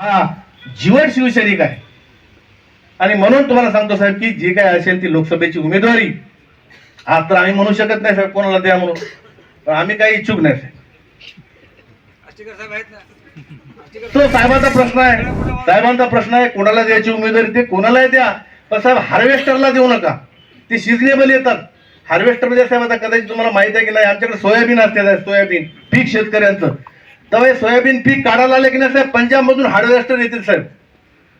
हा जीवन शिवसैनिक आहे. आणि म्हणून तुम्हाला सांगतो साहेब की जे काय असेल ती लोकसभेची उमेदवारी. आज तर आम्ही म्हणू शकत नाही साहेब कोणाला द्या म्हणून. पण आम्ही काही इच्छुक नाही साहेब. तो साहेबांचा प्रश्न आहे. साहेबांचा प्रश्न आहे कोणाला द्यायची उमेदवारी ते कोणालाही द्या. पण साहेब हार्वेस्टरला देऊ नका. ते सिजनेबल येतात. हार्वेस्टर म्हणजे साहेब आता कदाचित तुम्हाला माहिती आहे की नाही आमच्याकडे सोयाबीन असते सोयाबीन. पीक शेतकऱ्यांचं. तेव्हा हे सोयाबीन पीक काढायला आले की नाही साहेब? पंजाबमधून हार्वेस्टर येतील साहेब.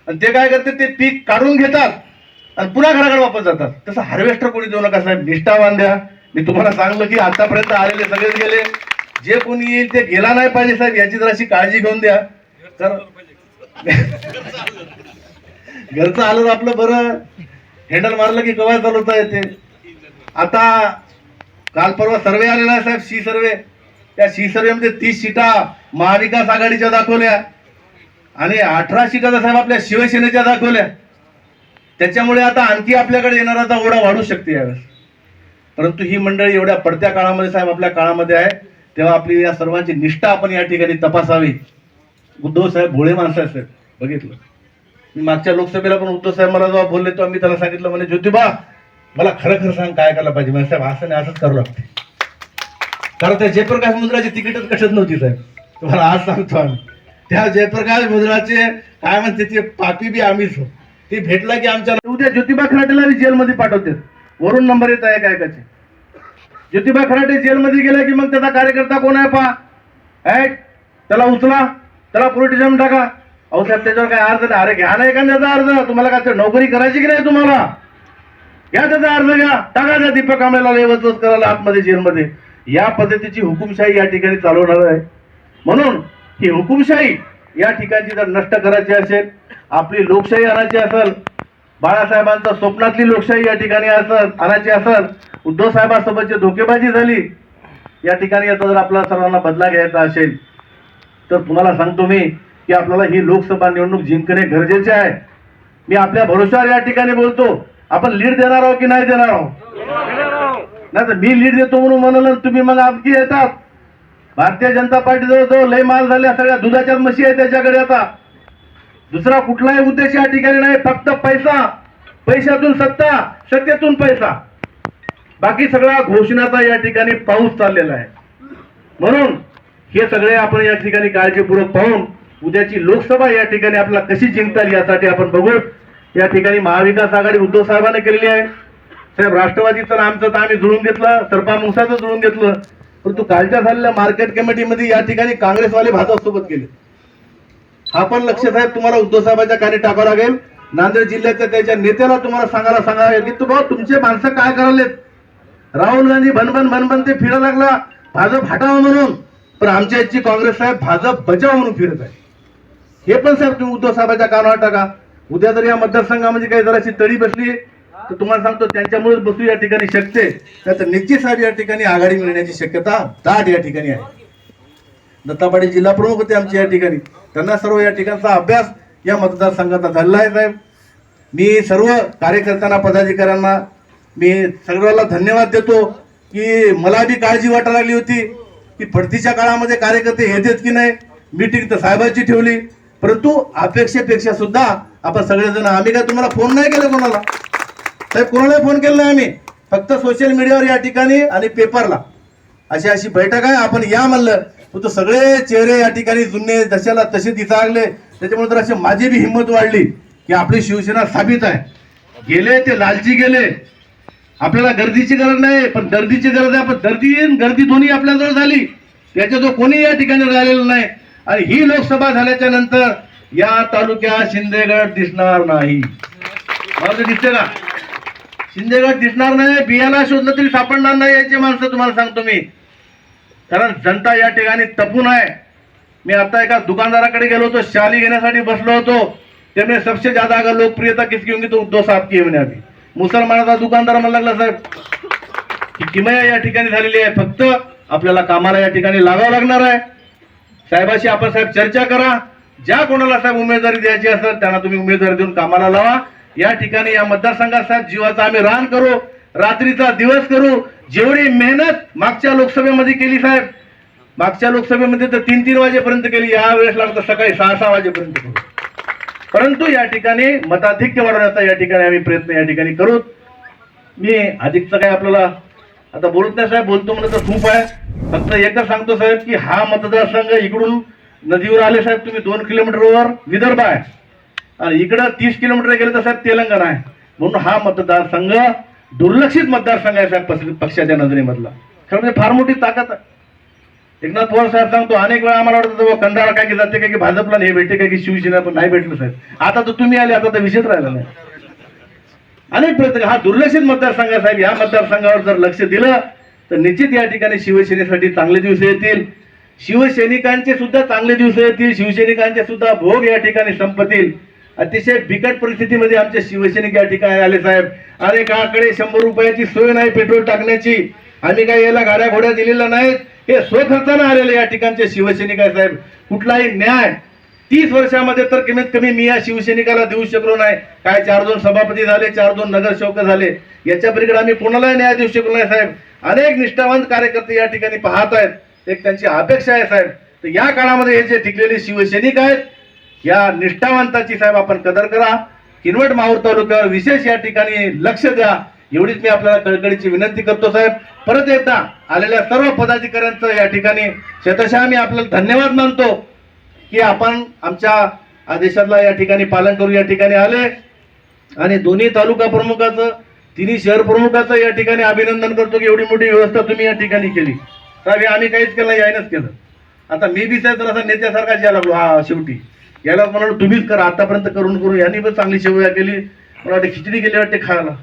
आणि ते काय करते ते पीक काढून घेतात आणि पुन्हा घराकडे वापस जातात. तसं हार्वेस्टर कोणी देऊ नका साहेब. निष्ठावान द्या मी तुम्हाला सांगलं की आतापर्यंत आलेले सगळेच गेले. जे कोणी येईल ते गेला नाही पाहिजे साहेब. याची जराशी काळजी घेऊन द्या. तर घरचं आलं तर आपलं बरं. हँडल मारलं की कवा चालवता येते? आता काल परवा सर्वे आलेला आहे साहेब. सी सर्वे त्या शिवसेनेमध्ये तीस सीटा महाविकास आघाडीच्या दाखवल्या. आणि अठरा सीटा तर साहेब आपल्या शिवसेनेच्या दाखवल्या त्याच्यामुळे आता आणखी आपल्याकडे येणारा ओढा वाढू शकते यावेळेस. परंतु ही मंडळी एवढ्या पडत्या काळामध्ये साहेब आपल्या काळामध्ये आहे तेव्हा आपली या सर्वांची निष्ठा आपण या ठिकाणी तपासावी. उद्धव साहेब भोळे माणसं आहेत साहेब बघितलं. मी मागच्या लोकसभेला पण उद्धव साहेब मला जेव्हा बोलले तेव्हा मी त्याला सांगितलं म्हणे ज्योतिबा मला खरं खरं सांग काय करायला पाहिजे? म्हणजे साहेब असं नाही असंच करू लागते. कारण त्या जयप्रकाश मुद्राची तिकीटच कशात नव्हती साहेब? तुम्हाला आज सांगतो आम्ही. त्या जयप्रकाश मुद्राचे काय म्हणते ते पापी बी आम्हीच हो ते भेटला की आमच्या उद्या ज्योतिबा खराटेला जेलमध्ये पाठवते वरून नंबर येत आहे काय काचे ज्योतिबा खराटे जेलमध्ये गेला की मग त्याचा कार्यकर्ता कोण आहे पहा? ऐक त्याला उचला त्याला पोलिटिशियन टाका. अहो साहेब त्याच्यावर काय अर्ज नाही? अरे घ्या नाही का त्याचा अर्ज. तुम्हाला काय नोकरी करायची की नाही तुम्हाला? घ्या त्याचा अर्ज घ्या. टाका त्या दीपक आंबेला लेवच करायला आतमध्ये जेलमध्ये. या पद्धतीची हुकुमशाही या ठिकाणी चालवणार आहे. म्हणून ही हुकुमशाही या ठिकाणची जर नष्ट करायची असेल आपली लोकशाही आणायची असेल बाळासाहेबांचा स्वप्नातली लोकशाही या ठिकाणी असेल आणायची असेल उद्धव साहेबांसोबतची धोकेबाजी झाली या ठिकाणी आता जर आपला सर्वांना बदला घ्यायचा असेल तर तुम्हाला सांगतो मी की आपल्याला ही लोकसभा निवडणूक जिंकणे गरजेचे आहे. मी आपल्या भरोशावर या ठिकाणी बोलतो आपण लीड देणार आहोत की नाही देणार आहोत? नाही तर मी लीड देतो म्हणून म्हणाल तुम्ही मग आमची येतात. भारतीय जनता पार्टी जवळ जवळ लय माल झाल्या सगळ्या दुधाच्या म्हशी आहे त्याच्याकडे आता. दुसरा कुठलाही उद्देश या ठिकाणी नाही फक्त पैसा. पैशातून सत्ता सत्तेतून पैसा. बाकी सगळा घोषणाचा या ठिकाणी पाऊस चाललेला आहे. म्हणून हे सगळे आपण या ठिकाणी काळजीपूर्वक पाहून उद्याची लोकसभा या ठिकाणी आपल्याला कशी जिंकता येईल यासाठी आपण बघू या ठिकाणी महाविकास आघाडी उद्धव साहेबांनी केलेली आहे. साहेब राष्ट्रवादीचं तर आमचं तर आम्ही जुळून घेतलं सरपा मुसाचं जुळून घेतलं. परंतु कालच्या झालेल्या मार्केट कमिटीमध्ये या ठिकाणी काँग्रेसवाले भाजपसोबत गेले. हा पण लक्ष साहेब तुम्हाला उद्धव साहेबांच्या कार्य टाकावं लागेल. नांदेड जिल्ह्याच्या त्याच्या नेत्याला तुम्हाला सांगायला सांगा की तू भाऊ तुमचे माणसं काय करायलेत? राहुल गांधी भनभन भनभन ते फिरायला लागला. भाजप हटावा म्हणून. पण आमच्या याची काँग्रेस साहेब भाजप बचाव म्हणून फिरत आहे. हे पण साहेब तुम्ही उद्धव साहेबांच्या कानावर टाका. उद्या जर या मतदारसंघामध्ये काही जराशी तडी बसली तर तुम्हाला सांगतो त्यांच्यामुळे बसू या ठिकाणी शकते. तर निश्चित साहेब या ठिकाणी आघाडी मिळण्याची शक्यता दाट या ठिकाणी आहे. दत्तापाडी जिल्हा प्रमुख होते आमच्या या ठिकाणी. त्यांना सर्व या ठिकाणचा अभ्यास या मतदारसंघाचा झालेला आहे साहेब. मी सर्व कार्यकर्त्यांना पदाधिकाऱ्यांना मी सर्वांना धन्यवाद देतो की मला बी काळजी वाटायला लागली होती की पडतीच्या काळामध्ये कार्यकर्ते येतात की नाही. मीटिंग तर साहेबांची ठेवली. परंतु अपेक्षेपेक्षा सुद्धा आपण सगळेजण आम्ही काय तुम्हाला फोन नाही केला कोणाला? साहेब कोणाला फोन केला नाही आम्ही. फक्त सोशल मीडियावर या ठिकाणी आणि पेपरला अशी अशी बैठक आहे. आपण या म्हणलं तर सगळे चेहरे या ठिकाणी जुने जशाला तसे दिसागले त्याच्यामुळे तर अशी माझी बी हिंमत वाढली की आपली शिवसेना साबित आहे. गेले ते लालची गेले. आपल्याला गर्दीची गरज नाही पण गर्दीची गरज आहे. पण गर्दी गर्दी दोन्ही आपल्याजवळ झाली. त्याच्या जो कोणी या ठिकाणी राहिलेला नाही. आणि ही लोकसभा झाल्याच्यानंतर या तालुक्यात शिंदेगड दिसणार नाही. मला दिसते ना. शिंदेगड दिसणार नाही बियाला शोधलं तरी सापडणार नाही याची माणसं तुम्हाला सांगतो मी. कारण जनता या ठिकाणी तपून आहे. मी आता एका दुकानदाराकडे गेलो होतो शाली घेण्यासाठी बसलो होतो. त्यामुळे सबसे ज्यादा अगर लोकप्रियता किसकी होंगी तो उद्धव साहेब की म्हणे आम्ही मुसलमानाचा दुकानदार म्हणला लागला साहेब किमया या ठिकाणी झालेली आहे. फक्त आपल्याला कामाला या ठिकाणी लागावं लागणार आहे. साहेबाशी आपण साहेब चर्चा करा. ज्या कोणाला साहेब उमेदवारी द्यायची असेल त्यांना तुम्ही उमेदवारी देऊन कामाला लावा. या ठिकाणी या मतदारसंघात साहेब जीवाचा आम्ही रान करू रात्रीचा दिवस करू. जेवढी मेहनत मागच्या लोकसभेमध्ये केली साहेब. मागच्या लोकसभेमध्ये तर तीन तीन वाजेपर्यंत केली. या वेळेस लागतं सकाळी सहा सहा वाजेपर्यंत करू. परंतु या ठिकाणी मताधिक्य वाढवण्याचा या ठिकाणी आम्ही प्रयत्न या ठिकाणी करू. मी अधिकचं काय आपल्याला आता बोलत नाही साहेब. बोलतो म्हणलं तर खूप आहे. फक्त एकच सांगतो साहेब की हा मतदारसंघ इकडून नदीवर आले साहेब. तुम्ही दोन किलोमीटरवर विदर्भ आहे. आणि इकडं तीस किलोमीटर गेलं तर साहेब तेलंगणा आहे. म्हणून हा मतदारसंघ दुर्लक्षित मतदारसंघ आहे साहेब पक्षाच्या नजरेमधला. खरं म्हणजे फार मोठी ताकद आहे. एकनाथ पवार साहेब सांगतो अनेक वेळा आम्हाला वाटतं बुवा कंधारा काय की जाते काय की भाजपला नाही भेटते काय की शिवसेना पण नाही भेटलं साहेब. आता तर तुम्ही आले आता तर विषयच राहिला नाही. अनेक प्रयत्न हा दुर्लक्षित मतदारसंघ आहे साहेब. या मतदारसंघावर जर लक्ष दिलं तर निश्चित या ठिकाणी शिवसेनेसाठी चांगले दिवस येतील. शिवसैनिकांचे सुद्धा चांगले दिवस येतील. शिवसैनिकांचे सुद्धा भोग या ठिकाणी संपतील. अतिशय बिकट परिस्थितीमध्ये आमचे शिवसैनिक या ठिकाणी आले साहेब. अरे काकडे शंभर रुपयाची सोय नाही पेट्रोल टाकण्याची. आम्ही काय याला गाड्या घोड्या दिलेल्या नाहीत. हे स्वखर्चानं आलेले या ठिकाणचे शिवसैनिक आहे साहेब. कुठलाही न्याय. तीस वर्षामध्ये तर कमीत कमी मी या शिवसैनिकाला देऊ शकलो नाही. काय चार दोन सभापती झाले चार दोन नगरसेवक झाले. याच्या पलीकडे आम्ही कोणालाही न्याय देऊ शकलो नाही साहेब. अनेक निष्ठावंत कार्यकर्ते या ठिकाणी पाहत आहेत. एक त्यांची अपेक्षा आहे साहेब. तर या काळामध्ये हे जे टिकलेले शिवसैनिक आहेत या निष्ठावंताची साहेब आपण कदर करा. किनवट माहूर तालुक्यावर विशेष या ठिकाणी लक्ष द्या. एवढीच मी आपल्याला कळकळीची विनंती करतो साहेब. परत एकदा आलेल्या सर्व पदाधिकाऱ्यांचं या ठिकाणी शतशः मी आपल्याला धन्यवाद मानतो की आपण आमच्या आदेशातला या ठिकाणी पालन करू या ठिकाणी आले. आणि दोन्ही तालुका प्रमुखाचं तिन्ही शहर प्रमुखाचं या ठिकाणी अभिनंदन करतो की एवढी मोठी व्यवस्था तुम्ही या ठिकाणी केली. साहेब आम्ही काहीच केलं यायनंच केलं. आता मी बी साहेब तर असा नेत्यासारखाच यायला लागलो. हा शेवटी. याला म्हणाल तुम्हीच करा आतापर्यंत करून करून. यांनी पण चांगली सेवा केली. मला वाटते खिचडी केली वाटते खायला.